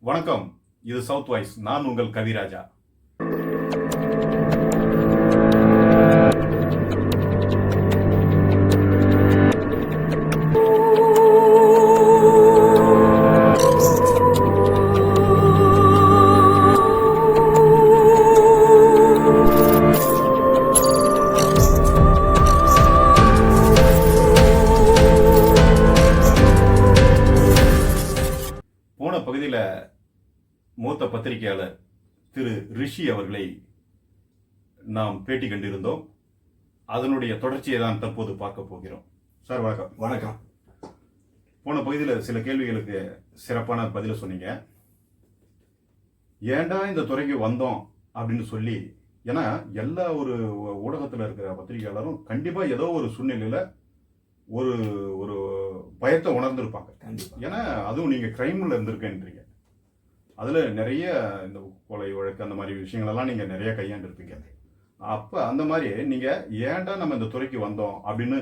வணக்கம். இது south voice நான் உங்கள் கவிராஜா. பகுதியில் மூத்த பத்திரிகையாளர் திரு ரிஷி அவர்களை நாம் பேட்டி கண்டிருந்தோம். அதனுடைய தொடர்ச்சியை தான் தற்போது பார்க்க போகிறோம். சார் வணக்கம். வணக்கம். போன பகுதியில் சில கேள்விகளுக்கு சிறப்பான பதில சொன்னீங்க. ஏன்டா இந்த துறைக்கு வந்தோம் அப்படின்னு சொல்லி ஏன்னா எல்லா ஒரு ஊடகத்தில் இருக்கிற பத்திரிகையாளரும் கண்டிப்பாக ஏதோ ஒரு சூழ்நிலையில் ஒரு ஒரு பயத்தை உணர்ந்திருப்பாங்க. ஏன்னா அதுவும் நீங்கள் க்ரைமில் இருந்திருக்கேன்றீங்க. அதில் நிறைய இந்த கொலை வழக்கு அந்த மாதிரி விஷயங்களெல்லாம் நீங்கள் நிறைய கையாண்டிருப்பீங்க. அப்போ அந்த மாதிரி நீங்கள் ஏன்டா நம்ம இந்த துறைக்கு வந்தோம் அப்படின்னு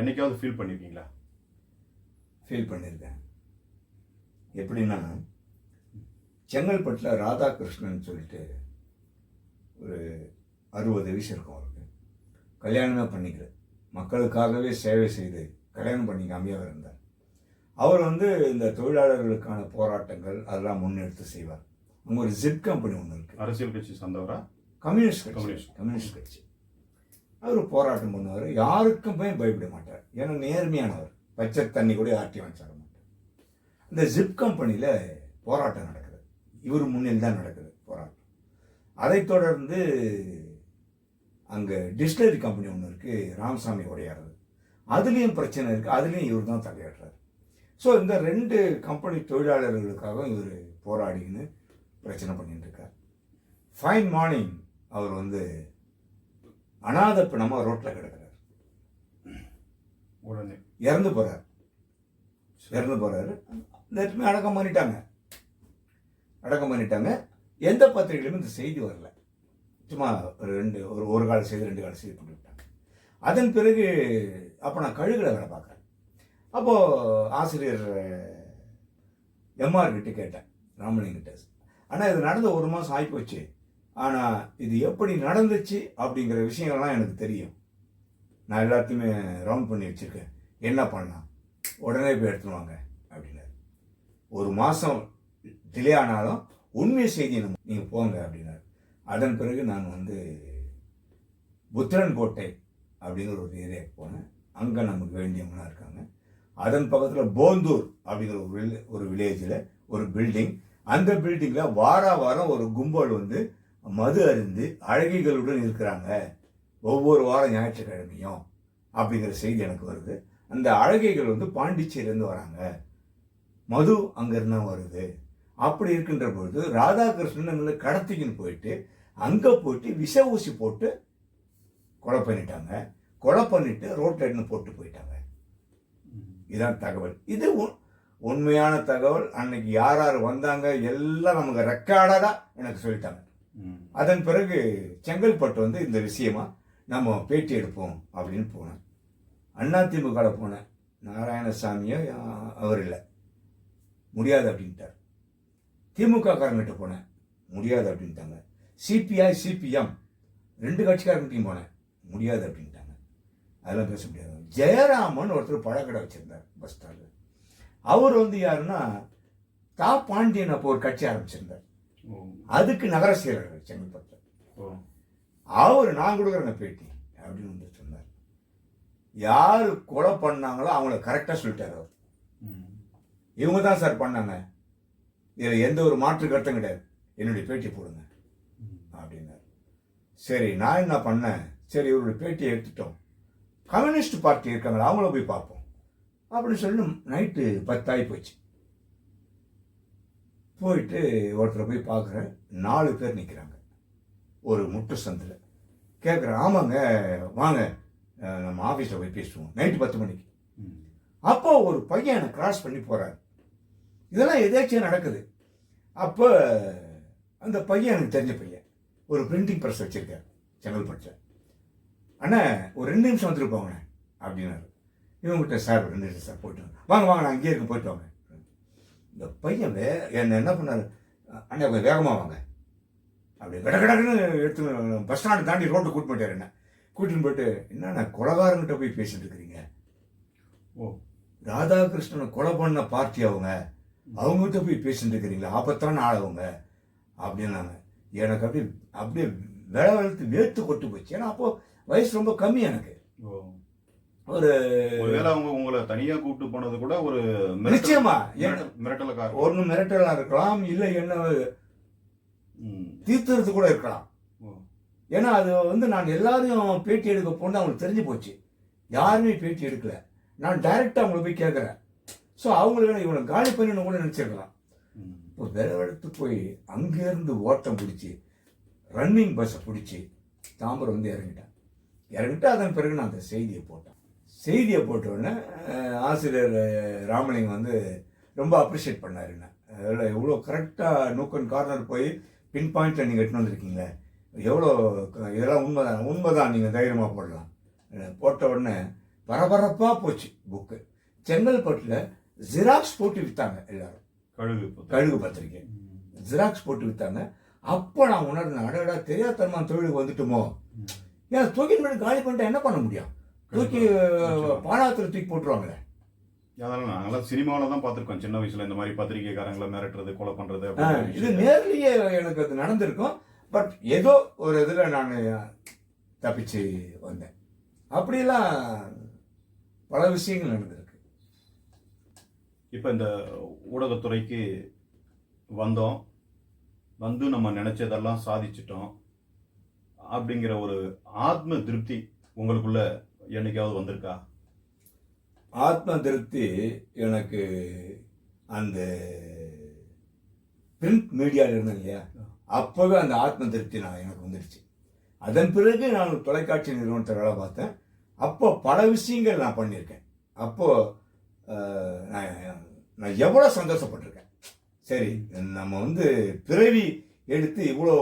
என்னைக்காவது ஃபீல் பண்ணியிருக்கீங்களா ஃபீல் பண்ணியிருக்கேன் எப்படின்னா செங்கல்பட்டில் ராதாகிருஷ்ணன் சொல்லிட்டு ஒரு அறுபது வயசு இருக்கும் அவருக்கு. கல்யாணமே பண்ணிக்கல. மக்களுக்காகவே சேவை செய்து கல்யாணம் பண்ணிக்காமையே இருந்தார். அவர் வந்து இந்த தொழிலாளர்களுக்கான போராட்டங்கள் அதெல்லாம் முன்னெடுத்து செய்வார். அங்கே ஒரு ஜிப் கம்பெனி ஒன்று இருக்குது அரசியல் கட்சி சார்ந்தவரா? கம்யூனிஸ்ட் கட்சி. கம்யூனிஸ்ட். கட்சி. அவர் போராட்டம் பண்ணுவார். யாருக்கும் போய் பயப்பட மாட்டார். ஏன்னா நேர்மையானவர். பச்சை தண்ணி கூட ஆட்டி வாங்கிச்சார மாட்டார். இந்த ஜிப் கம்பெனியில் போராட்டம் நடக்குது. இவர் முன்னில் தான் நடக்குது போராட்டம். அதைத் தொடர்ந்து அங்கே டிஸ்டிலரி கம்பெனி ஒன்று இருக்குது ராமசாமி உடையாரது. அதுலேயும் பிரச்சனை இருக்குது அதுலேயும் இவர் தான் தலையிடுறாரு ஸோ இந்த ரெண்டு கம்பெனி தொழிலாளர்களுக்காக இவர் போராடின்னு பிரச்சனை பண்ணிட்டு இருக்கார். ஃபைன் மார்னிங் அவர் வந்து அனாத பிணமாக ரோட்டில் கிடக்கிறார். உடனே. இறந்து போகிறார் இறந்து போகிறாரு நேற்றுமே அடக்கம் பண்ணிட்டாங்க. அடக்கம் பண்ணிட்டாங்க. எந்த பத்திரிகையிலுமே இந்த செய்தி வரல. சும்மா ஒரு ரெண்டு ஒரு ஒரு கால செய்தி ரெண்டு கால செய்தி போட்டு விட்டாங்க அதன் பிறகு அப்போ நான் கழுகில் வேலை பார்க்குறேன். அப்போது ஆசிரியர் எம்ஆர் கிட்ட கேட்டேன் ராமலிங்கிட்ட ஆனால் இது நடந்த ஒரு மாதம் ஆகிப்போச்சு ஆனால் இது எப்படி நடந்துச்சு அப்படிங்கிற விஷயங்கள்லாம் எனக்கு தெரியும். நான் எல்லாத்தையுமே ரவுண்ட் பண்ணி வச்சுருக்கேன். என்ன பண்ணலாம்? உடனே போய் எடுத்துன்னு வாங்க அப்படின்னாரு. ஒரு மாதம் டிலே ஆனாலும் உண்மை செய்தி நம்ம நீங்கள் போங்க அப்படின்னாரு. அதன் பிறகு நான் வந்து புத்திரன் கோட்டை அப்படிங்கிற ஒரு ஏரியாவுக்கு போனேன். அங்கே நமக்கு வேண்டியவங்களாம் இருக்காங்க. அதன் பக்கத்தில் போந்தூர் அப்படிங்கிற ஒரு ஒரு வில்லேஜில் ஒரு பில்டிங் அந்த பில்டிங்கில் வார வாரம் ஒரு கும்பல் வந்து மது அருந்து அழகிகளுடன் இருக்கிறாங்க. ஒவ்வொரு வாரம் ஞாயிற்றுக்கிழமையும் அப்படிங்கிற செய்தி எனக்கு வருது. அந்த அழகைகள் வந்து பாண்டிச்சேரியிலேருந்து வராங்க. மது அங்கேருந்து வருது. அப்படி இருக்கின்ற பொழுது ராதாகிருஷ்ணன் கடத்திக்குன்னு கடத்திக்கின்னு போயிட்டு அங்கே போயிட்டு விஷ ஊசி போட்டு கொலை பண்ணிட்டாங்க. கொலை பண்ணிட்டு ரோட்டில் இருந்து போட்டு போயிட்டாங்க. இதான் தகவல். இது உண்- உண்மையான தகவல். அன்னைக்கு யார் யார் வந்தாங்க எல்லாம் நமக்கு ரெக்கார்டாக எனக்கு சொல்லிட்டாங்க. அதன் பிறகு செங்கல்பட்டு வந்து இந்த விஷயமா நம்ம பேட்டி எடுப்போம் அப்படின்னு போனேன். அதிமுகவில் போனேன். நாராயணசாமியோ அவர் இல்லை. முடியாது அப்படின்ட்டார். திமுக காரங்கிட்ட போனேன். முடியாது அப்படின்ட்டாங்க. CPI CPM. ரெண்டு கட்சிக்காரங்கிட்டையும் போனேன். முடியாது அப்படின்ட்டாங்க. அதெல்லாம் பேச முடியாது. ஜெயராமன் ஒருத்தர் பழக்கடை வச்சிருந்தார் பஸ் ஸ்டாண்டில் அவர் வந்து யாருன்னா தா பாண்டியன் அப்போ ஒரு கட்சி ஆரம்பிச்சிருந்தார். அதுக்கு நகர செயலர் செங்கல்பட்டு. அவர் நான் கொடுக்குறேன் பேட்டி அப்படின்னு வந்து சொன்னார். யார் கொலை பண்ணாங்களோ அவங்கள கரெக்டாக சொல்லிட்டார் அவர். இவங்க தான் சார் பண்ணாங்க. இதில் எந்த ஒரு மாற்று கருத்தும் கிடையாது. என்னுடைய பேட்டி போடுங்க. அப்படின்னாரு. சரி நான் என்ன பண்ணேன்? சரி இவருடைய பேட்டியை எடுத்துட்டோம். கம்யூனிஸ்ட் பார்ட்டி இருக்காங்களா அவங்கள போய் பார்ப்போம். அப்படின்னு சொல்லி நைட்டு பத்தாகி போச்சு. போயிட்டு ஒருத்தரை போய் பார்க்குறேன். நாலு பேர் நிற்கிறாங்க ஒரு முட்டு சந்தில். கேட்குறேன் ஆமாங்க வாங்க நம்ம ஆஃபீஸில் போய் பேசுவோம். நைட்டு பத்து மணிக்கு. அப்போ ஒரு பையன் என்னை கிராஸ் பண்ணி போறாரு. இதெல்லாம் எதாச்சும் நடக்குது. அப்போ அந்த பையன் எனக்கு தெரிஞ்ச பையன். ஒரு பிரிண்டிங் ப்ரெஸ் வச்சிருக்காரு. செங்கல்பட்டில் அண்ணா ஒரு ரெண்டு நிமிஷம் வந்துட்டு போங்கண்ணே அப்படின்னாரு. இவங்ககிட்ட சார் ரெண்டு நிமிஷம் சார் போயிட்டு வாங்க. வாங்க நான் இங்கே இருக்க போயிட்டு வாங்க. இந்த பையன் வே என்ன என்ன பண்ணாரு? அண்ணா கொஞ்சம் வேகமாக வாங்க. அப்படி கட கடன்னு எடுத்து பஸ் ஸ்டாண்டு தாண்டி ரோட்டு கூட்டு போயிட்டார் என்ன கூட்டின்னு போயிட்டு என்னண்ணா கொலகாரங்கிட்ட போய் பேசிட்டு இருக்கிறீங்க? ஓ. ராதாகிருஷ்ணனை கொலை பண்ண பார்ட்டி அவங்க. அவங்ககிட்ட போய் பேசிட்டு இருக்கிறீங்களா? ஆபத்தான ஆள் அவங்க அப்படின்னாங்க. எனக்கு அப்படியே அப்படியே விளை வெளுத்து வேர்த்து கொட்டு போச்சு. ஏன்னா அப்போ வயசு ரொம்ப கம்மி எனக்கு. ஓ. ஒரு ஒருவேளை அவங்க உங்களை தனியா கூப்பிட்டு போனது கூட ஒரு நிச்சயமா. மிரட்டல்- மிரட்டலுக்கா இருக்கும். ஒன்று மிரட்டலா இருக்கலாம் இல்லை என்ன. தீர்த்துறது கூட இருக்கலாம். ஓ. ஏன்னா அது வந்து நான் எல்லாரையும் பேட்டி எடுக்க போன அவங்களுக்கு தெரிஞ்சு போச்சு. யாருமே பேட்டி எடுக்கல. நான் டைரக்டா அவங்கள போய் கேட்குறேன் ஸோ அவங்களுக்கு இவனை காலி பண்ணணும் கூட நினச்சிருக்கலாம். இப்போ விரவெடுத்து போய் அங்கேருந்து ஓட்டம் பிடிச்சி ரன்னிங் பஸ்ஸை பிடிச்சி தாம்பரம் வந்து இறங்கிட்டேன். இறங்கிட்டு அதன் பிறகு நான் அந்த செய்தியை போட்டேன். செய்தியை போட்ட உடனே அஹ், ஆசிரியர் ராமலிங்கம் வந்து ரொம்ப அப்ரிஷியேட் பண்ணார் என்ன. அதில் இவ்வளோ கரெக்டாக நூக்கன் கார்னர் போய் பின் பாயிண்ட்டில் நீங்கள் எட்டுன்னு வந்திருக்கீங்களே. எவ்வளோ இதெல்லாம் உண்மைதான் உண்மைதான் நீங்கள் தைரியமாக போடலாம். போட்ட உடனே பரபரப்பாக போச்சு புக்கு செங்கல்பட்டில் ஜெராக்ஸ் போட்டு விற்றாங்க எல்லாரும். கழுகு. கழுகு பத்திரிக்கை. ஜெராக்ஸ் போட்டு வித்தாங்க. அப்போ நான் உணர்ந்தேன் அடடா தெரியாதனமா தொழிலுக்கு வந்துட்டுமோ? ஏன் தூக்கி பண்ணி காலி பண்ணிட்டா என்ன பண்ண முடியும்? தூக்கி. பாலாத்துல தூக்கி போட்டுருவாங்களே. அதெல்லாம் நாங்கெல்லாம் சினிமாவில தான் பார்த்திருக்கோம். சின்ன வயசுல இந்த மாதிரி பத்திரிகைக்காரங்களை மிரட்டுறது கொலை பண்றது அப்படின்ற இது. நேர்லயே எனக்கு அது நடந்திருக்கும். பட் ஏதோ ஒரு இதுல நான் தப்பிச்சு வந்தேன். அப்படியெல்லாம் பல விஷயங்கள் நடந்திருக்கு. இப்ப இந்த ஊடகத்துறைக்கு வந்தோம். வந்து நம்ம நினைச்சதெல்லாம் சாதிச்சிட்டோம். அப்படிங்கிற ஒரு ஆத்ம திருப்தி உங்களுக்குள்ள என்னைக்காவது வந்திருக்கா? ஆத்ம திருப்தி எனக்கு அந்த பிரிண்ட் மீடியாவில் இருந்தேன் இல்லையா? அப்போவே அந்த ஆத்ம திருப்தி நான் எனக்கு வந்துடுச்சு. அதன் பிறகு நான் தொலைக்காட்சி நிறுவனத்தை வேலை பார்த்தேன். அப்போ பல விஷயங்கள் நான் பண்ணியிருக்கேன். அப்போ அஹ், நான் நான் எவ்வளோ சந்தோஷப்பட்டிருக்கேன். சரி நம்ம வந்து பிறவி எடுத்து இவ்வளோ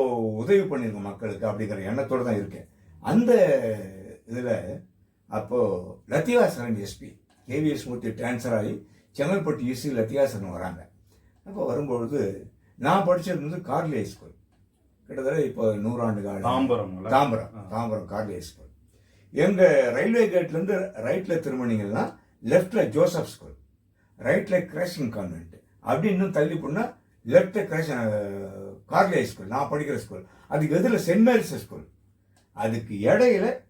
உதவி பண்ணியிருக்கோம் மக்களுக்கு அப்படிங்கிற எண்ணத்தோடு தான் இருக்கேன். அந்த இதில் அப்போது Latika Saran SP KVS Murthy transfer ஆகி செங்கல்பட்டு யூசி லத்திகாசரன் வராங்க. அப்போ வரும்பொழுது நான் படிச்சது வந்து கார்லி ஹை ஸ்கூல் கிட்டத்தட்ட இப்போ நூறாண்டு காலம். Tambaram Tambaram. Tambaram Carley high school எங்க ரயில்வே கேட்லேருந்து ரைட்ல திரும்பினீங்கன்னா லெஃப்ட்ல ஜோசப் ஸ்கூல் ரைட்ல கிரேஷன் கான்வென்ட் அப்படி இன்னும் தள்ளி போனா லெஃப்ட் கிரேஷன் கார்லி ஸ்கூல் நான் படிக்கிற ஸ்கூல் அதுக்கு எதிரில் சென்ட் மேரிஸ் ஸ்கூல் அதுக்கு இடையில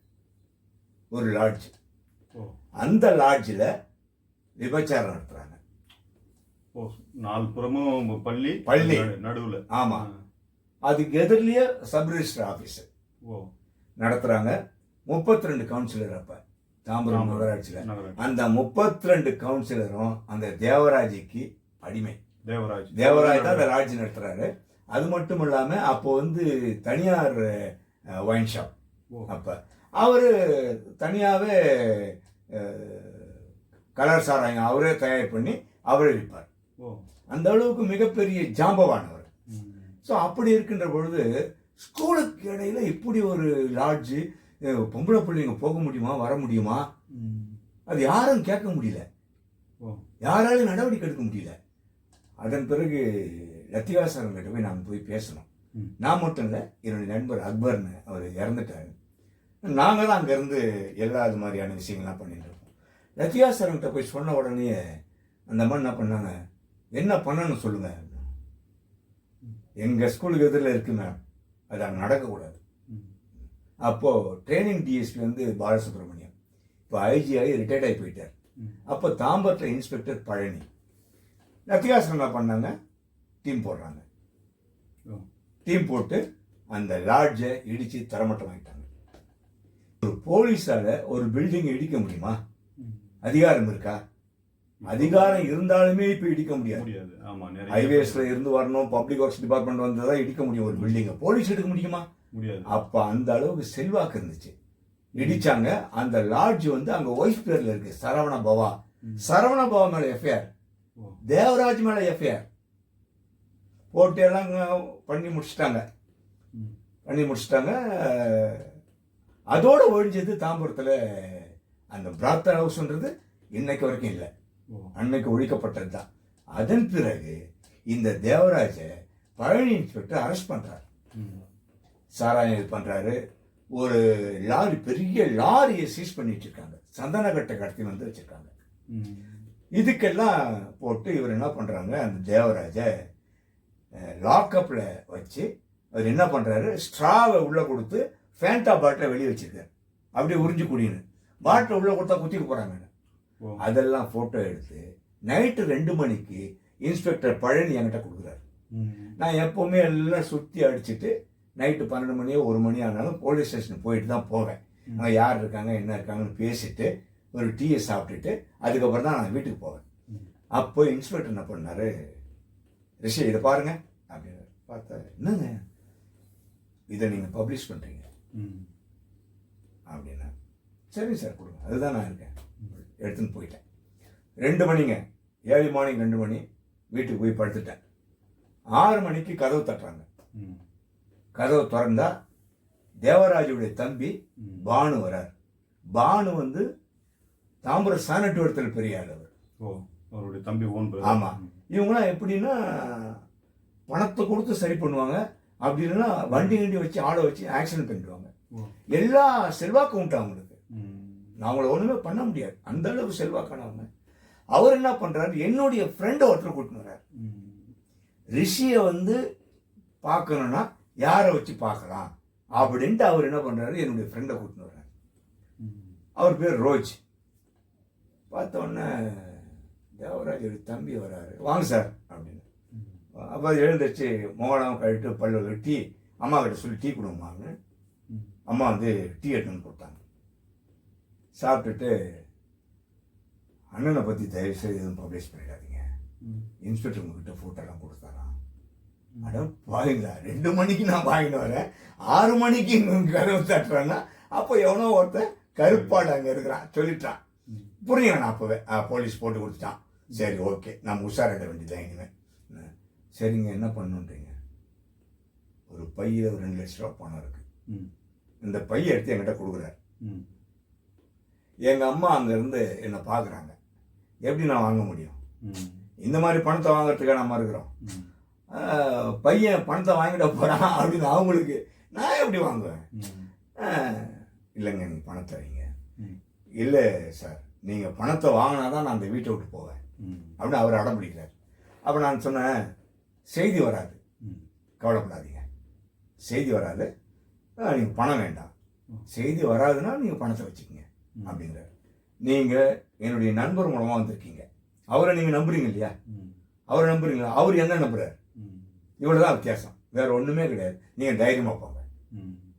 ஒரு லாட்ஜ். அந்த லாட்ஜில் விபச்சாரம் நடத்துறாங்க. ஓ நாலு புறமும் பள்ளி பள்ளி. நடு- நடுவுல. ஆமா. அதுக்கு எதிரிலேயே சப் ரிஜிஸ்டர் ஆஃபீஸ் ஓ. நடத்துறாங்க. முப்பத்தி ரெண்டு கவுன்சிலர் அப்ப தாம்பரம். நகராட்சியில். நகராட்சி. அந்த முப்பத்தி ரெண்டு கவுன்சிலரும் அந்த தேவராஜிக்கு அடிமை. தேவராஜ். தேவராஜ் தான் அந்த லாட்ஜ் நடத்துறாரு. அது மட்டும் இல்லாம அப்போ வந்து தனியார் ஒயின் ஷாப் ஓ. அப்ப அவரு தனியாவே அஹ், கலர் சாராயம் அவரே தயார் பண்ணி அவரே விற்பார் அந்த அளவுக்கு மிகப்பெரிய ஜாம்பவானவர். ஸோ அப்படி இருக்கின்ற பொழுது ஸ்கூலுக்கு இடையில இப்படி ஒரு லாட்ஜு பொம்பளை பிள்ளைங்க போக முடியுமா வர முடியுமா. அது யாரும் கேட்க முடியல. யாராலும் நடவடிக்கை எடுக்க முடியல. அதன் பிறகு லத்திகாசரங்கிட்ட போய் நாங்கள் போய் பேசணும். நான் மட்டும் இல்லை என்னுடைய நண்பர் அக்பர்னு அவர் இறந்துட்டாரு. நாங்கள் தான் அங்கேருந்து எல்லா இது மாதிரியான விஷயங்கள்லாம் பண்ணிட்டு இருக்கோம். போய் சொன்ன உடனே அந்த அம்மா என்ன பண்ணாங்க என்ன பண்ணணும்னு சொல்லுங்க. எங்கள் ஸ்கூலுக்கு எதிரில் இருக்கு மேம். அது அங்கே நடக்கக்கூடாது. அப்போது ட்ரைனிங் டிஎஸ்பி வந்து பாலசுப்ரமணியம். இப்போ ஐஜி ஆகி ரிட்டையர்ட் ஆகி போயிட்டார். அப்போ தாம்பரத்தில் இன்ஸ்பெக்டர் பழனி. லத்திகாசன் என்ன பண்ணாங்க டீம் போடுறாங்க. டீம் போட்டு அந்த லாட்ஜை இடித்து தரமட்டம் வாங்கிட்டாங்க. ஒரு போலீஸால ஒரு பில்டிங் இடிக்க முடியுமா. அதிகாரம் இருக்கா? அதிகாரம் இருந்தாலுமே இப்போ இடிக்க முடியாது. ஹைவேஸ்ல இருந்து வரணும் பப்ளிக் ஒர்க்ஸ் டிபார்ட்மெண்ட் வந்ததா இடிக்க முடியும். ஒரு பில்டிங்கை போலீஸ் எடுக்க முடியுமா? முடியாது. அப்ப அந்த அளவுக்கு செல்வாக்கு இருந்துச்சு. இடிச்சாங்க. அந்த லாட்ஜ் வந்து அங்க ஒய்ஃப் பேர்ல இருக்கு சரவண பவா. சரவண பவா மேல எஃப்ஐஆர். தேவராஜ் மேல எஃப்ஐஆர். போட்டு எல்லாம் பண்ணி முடிச்சிட்டாங்க. பண்ணி முடிச்சிட்டாங்க. அதோட ஒழிஞ்சது தாம்பரத்துல அந்த பிராத்தர் ஹவுஸ்ன்றது இன்னைக்கு வரைக்கும் இல்லை. அன்னைக்கு ஒழிக்கப்பட்டது தான் அதன் பிறகு இந்த தேவராஜ பழனி இன்ஸ்பெக்டர் அரெஸ்ட் பண்றாரு. ம். சாராயம் இது பண்றாரு. ஒரு லாரி பெரிய லாரியை சீஸ் பண்ணி வச்சிருக்காங்க சந்தனக்கட்டை கடத்தி வந்து வச்சிருக்காங்க. இதுக்கெல்லாம் போட்டு இவர் என்ன பண்றாங்க? அந்த தேவராஜ லாக்அப்ல வச்சு அவர் என்ன பண்றாரு ஸ்ட்ராவை உள்ள கொடுத்து ஃபேண்டா பாட்டில வெளியே வச்சிருக்காரு அப்படியே உறிஞ்சு குடின்னு பாட்டில் உள்ள கொடுத்தா குத்திக்க போறாங்க ஓ. அதெல்லாம் போட்டோ எடுத்து நைட்டு ரெண்டு மணிக்கு இன்ஸ்பெக்டர் பழனி என்கிட்ட கொடுக்குறாரு. நான் எப்பவுமே எல்லாம் சுற்றி அடிச்சுட்டு நைட்டு பன்னெண்டு மணியோ ஒரு மணி ஆனாலும் போலீஸ் ஸ்டேஷன் போயிட்டு தான் போவேன். அங்கே யார் இருக்காங்க என்ன இருக்காங்கன்னு பேசிட்டு ஒரு டீயை சாப்பிட்டுட்டு அதுக்கப்புறம் தான் நான் வீட்டுக்கு போவேன். அப்போ இன்ஸ்பெக்டர் என்ன பண்ணாரு ரிஷி இதை பாருங்க. அப்படின்னு பார்த்தா என்னங்க? இதை நீங்கள் பப்ளிஷ் பண்ணுறீங்க ம். அப்படின்னா சரி சார் கொடுங்க. அதுதான் நான் இருக்கேன். எடுத்துன்னு போயிட்டேன். ரெண்டு மணிங்க. ஏழு மார்னிங் ரெண்டு மணி. வீட்டுக்கு போய் படுத்துட்டேன். ஆறு மணிக்கு கதவு தட்டுறாங்க. ம். கதவு திறந்தா தேவராஜுடைய தம்பி. பானு வரார். பானு வந்து தாம்பர சானட்டுவரத்தில் பெரிய ஆள் அவர். ஓ. அவருடைய தம்பி ஓன் ஆமா. இவங்களாம் எப்படின்னா பணத்தை கொடுத்து சரி பண்ணுவாங்க. அப்படி இல்லைன்னா வண்டி வண்டி வச்சு ஆளை வச்சு ஆக்சிடென்ட் பண்ணிடுவாங்க. எல்லா செல்வாக்கும் உண்டு அவங்களுக்கு. அவங்கள ஒண்ணுமே பண்ண முடியாது. அந்த அளவுக்கு செல்வாக்கானவங்க. அவர் என்ன பண்றாரு? என்னுடைய ஃப்ரெண்டை ஒருத்தர் கூட்டின்னு வர்றாரு. ரிஷியை வந்து பார்க்கணும்னா யாரை வச்சு பார்க்கலாம்? அப்படின்ட்டு அவர் என்ன பண்றாரு? என்னுடைய ஃப்ரெண்டை கூட்டின்னு வர்றாரு. அவர் பேர் ரோஜ். பார்த்த தேவராஜ் ஒரு தம்பி வராரு. வாங்க சார் அப்படின்னு. அப்போ எழுந்திரிச்சு மோகனம் கழிட்டு பல்லு டீ அம்மா கிட்ட சொல்லி டீ கொடுங்கம்மான்னு அம்மா வந்து டீ எடுத்துன்னு கொடுத்தாங்க. சாப்பிட்டுட்டு அண்ணனை பற்றி தயவு செய்து எதுவும் பப்ளிஷ் பண்ணிடாதீங்க. இன்ஸ்பெக்டர் உங்ககிட்ட ஃபோட்டோலாம் கொடுத்தாராம். மேடம் பாருங்களா ரெண்டு மணிக்கு நான் வாங்கிட்டு வரேன். ஆறு மணிக்கு கதவு தட்டுறேன்னா அப்போ எவனோ ஒருத்தன் கருப்பாடு அங்கே இருக்கிறான் சொல்லிட்டான். ம். புரியுங்க நான் அப்போவே? போலீஸ் போட்டு கொடுத்துட்டான். சரி ஓகே. நம்ம உஷாரிட வேண்டியதான் இனிமேல். சரிங்க என்ன? பண்ணுன்றீங்க? ஒரு பையில் ஒரு ரெண்டு லட்ச ரூபா பணம் இருக்கு. ம். இந்த பையை எடுத்து என்கிட்ட கொடுக்குறாரு. ம். எங்கள் அம்மா அங்கேருந்து என்னை பார்க்குறாங்க எப்படி நான் வாங்க முடியும். இந்த மாதிரி பணத்தை வாங்குறதுக்காக நம்ம இருக்கிறோம். பையன் பணத்தை வாங்கிட போகிறான் அப்படின்னு அவங்களுக்கு நான் எப்படி வாங்குவேன்? இல்லைங்க நீங்கள் பணத்தை வைங்க. இல்லை சார். நீங்கள் பணத்தை வாங்கினா தான் நான் அந்த வீட்டை விட்டு போவேன். அப்படின்னு அவர் அடம் பிடிக்கிறார். அப்போ நான் சொன்னேன் செய்தி வராது. ம். கவலைப்படாதீங்க. செய்தி வராது. நீங்கள் பணம் வேண்டாம். செய்தி வராதுன்னா நீங்கள் பணத்தை வச்சுக்கோங்க அப்படிங்கிறார். நீங்கள் என்னுடைய நண்பர் மூலமாக வந்திருக்கீங்க. அவரை நீங்கள் நம்புறீங்க இல்லையா? ம். அவரை நம்புறீங்களா? அவர் என்ன நம்புறாரு? ம். வித்தியாசம். வேற ஒன்றுமே கிடையாது. நீங்கள் தைரியமாக போங்க. ம்.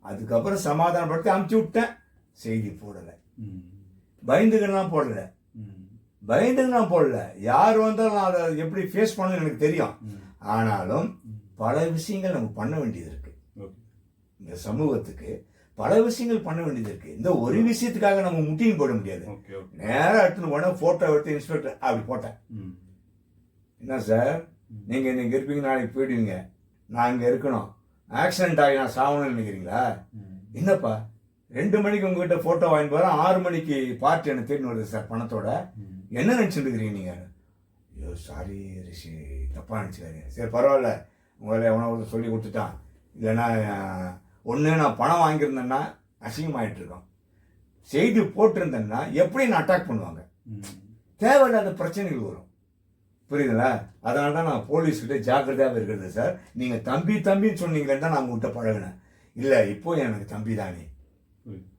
அதுக்கப்புறம் சமாதானப்படுத்தி அமுச்சு விட்டேன். செய்தி போடலை. ம். போடலை. ம். பயந்துக்கெல்லாம் போடல யார் வந்தாலும் நான் அதை எப்படி ஃபேஸ் பண்ணணும்னு எனக்கு தெரியும். ஆனாலும். பல விஷயங்கள் நம்ம பண்ண வேண்டியது இருக்கு ஓகே. இந்த சமூகத்துக்கு பல விஷயங்கள் பண்ண வேண்டியது இருக்கு இந்த ஒரு விஷயத்துக்காக நம்ம முட்டியும் போட முடியாது ஓகே ஓகே நேரா எடுத்துன்னு போனா போட்டோ எடுத்து இன்ஸ்பெக்டர் அப்படி போட்டேன். என்ன சார் ம். நீங்க இன்னைக்கு இருப்பீங்க நாளைக்கு போயிடுவீங்க நான் இங்க இருக்கணும் ஆக்சிடென்ட் ஆகி நான் சாகணும்னு நினைக்கிறீங்களா. என்னப்பா ரெண்டு மணிக்கு உங்ககிட்ட போட்டோ வாங்கிட்டு போறேன் ஆறு மணிக்கு பார்ட்டி எனக்கு தேடின்னு வருது சார் பணத்தோட. என்ன நினைச்சிட்டு இருக்கிறீங்க ஐயோ சாரி ரிஷி. தப்பா நினச்சிக்காதீங்க. சரி பரவாயில்ல. உங்களை எவனோ ஒருத்தர் சொல்லி கொடுத்துட்டான். இல்லைன்னா ஒன்று நான் பணம் வாங்கியிருந்தேன்னா அசிங்கமாயிட்ருக்கோம் செய்தி போட்டிருந்தேன்னா எப்படி நான் அட்டாக் பண்ணுவாங்க? தேவையில்லாத பிரச்சனைகள் வரும். புரியுதுங்களா? அதனால தான் நான் போலீஸ்கிட்ட ஜாக்கிரதையாக இருக்கிறது சார். நீங்கள் தம்பி தம்பின்னு சொன்னீங்கன்னு தான் நான் உங்கள்கிட்ட பழகினேன். இல்லை இப்போ எனக்கு தம்பி தானே.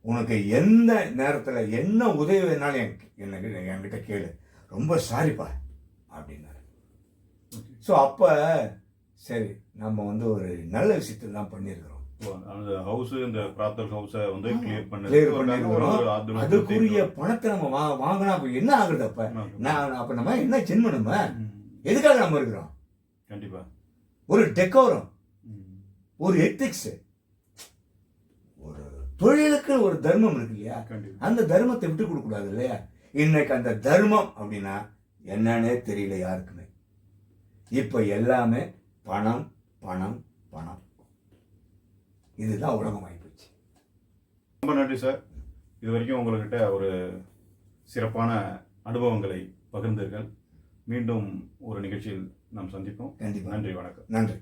உனக்கு எந்த நேரத்தில் என்ன உதவி வேணாலும் எனக்கு எனக்கு என்கிட்ட கேளு ரொம்ப சாரிப்பா அப்படின்னாரு. ஸோ அப்போ சரி நம்ம வந்து ஒரு நல்ல விஷயத்தை தான் பண்ணியிருக்கிறோம் ஹவுஸ் இந்த பிராத்தல் ஹவுஸை வந்து. கிளியர் Clear ஒரு பண்ணிருக்கிறோம். அதுக்குரிய பணத்தை நம்ம வா வாங்கினா அப்போ என்ன ஆகுறது அப்போ நான் அப்போ நம்ம என்ன ஜென்ம நம்ம. எதுக்காக நம்ம இருக்கிறோம் கண்டிப்பா ஒரு டெக்கோரம். ஒரு எத்திக்ஸ் தொழிலுக்கு ஒரு தர்மம் இருக்கு இல்லையா? அந்த தர்மத்தை விட்டு கொடுக்க கூடாது இல்லையா? இன்னைக்கு அந்த தர்மம் அப்படின்னா என்னன்னே தெரியல யாருக்குமே. இப்ப எல்லாமே பணம் பணம் பணம். இதுதான் உலகம் ஆயிப்போச்சு ரொம்ப நன்றி சார். இது வரைக்கும் உங்கள்கிட்ட ஒரு சிறப்பான அனுபவங்களை பகிர்ந்தீர்கள். மீண்டும் ஒரு நிகழ்ச்சியில் நாம் சந்திப்போம். நன்றி வணக்கம். நன்றி.